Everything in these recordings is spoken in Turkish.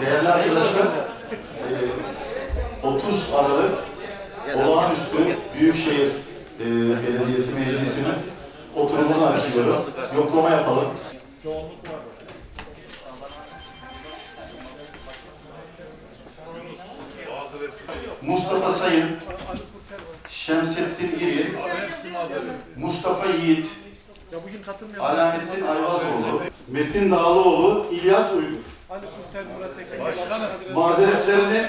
Değerli arkadaşlar, e, 30 Aralık olağanüstü Büyükşehir e, Belediyesi Meclisi'nin oturumunu açıyorum. Yoklama yapalım. Mustafa Sayın, Şemsettin İri, Mustafa Yiğit. Alamettin Ayvazoğlu, Metin Dağlıoğlu, İlyas Uygur. Ali Kurtel Murat Eken. Başkanım. Mazeretlerini,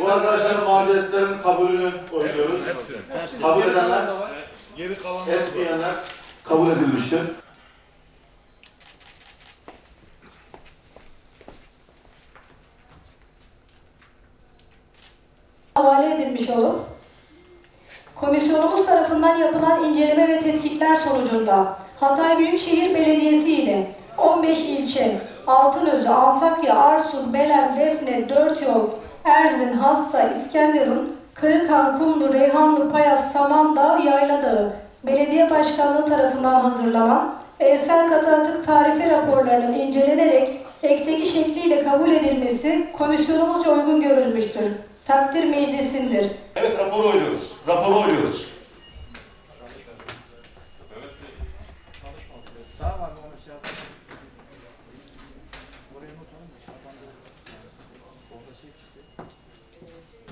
bu arkadaşların mazeretlerinin kabulünü oynuyoruz. Kabul edenler, Geri kalan etmeyenler kabul edilmiştir. havale edilmiş olup komisyonumuz tarafından yapılan inceleme ve tetkikler sonucunda Hatay Büyükşehir Belediyesi ile 15 ilçe Altınözü, Antakya, Arsuz, Belem, Defne, Dörtyol, Erzin, Hassa, İskenderun, Kırıkhan, Kumlu, Reyhanlı, Payas, Samandağ, Yayladağı Belediye Başkanlığı tarafından hazırlanan Eysel katı atık tarife raporlarının incelenerek ekteki şekliyle kabul edilmesi komisyonumuzca uygun görülmüştür. Takdir meclisindir. Evet raporu oynuyoruz. Raporu oynuyoruz. şey çıktı.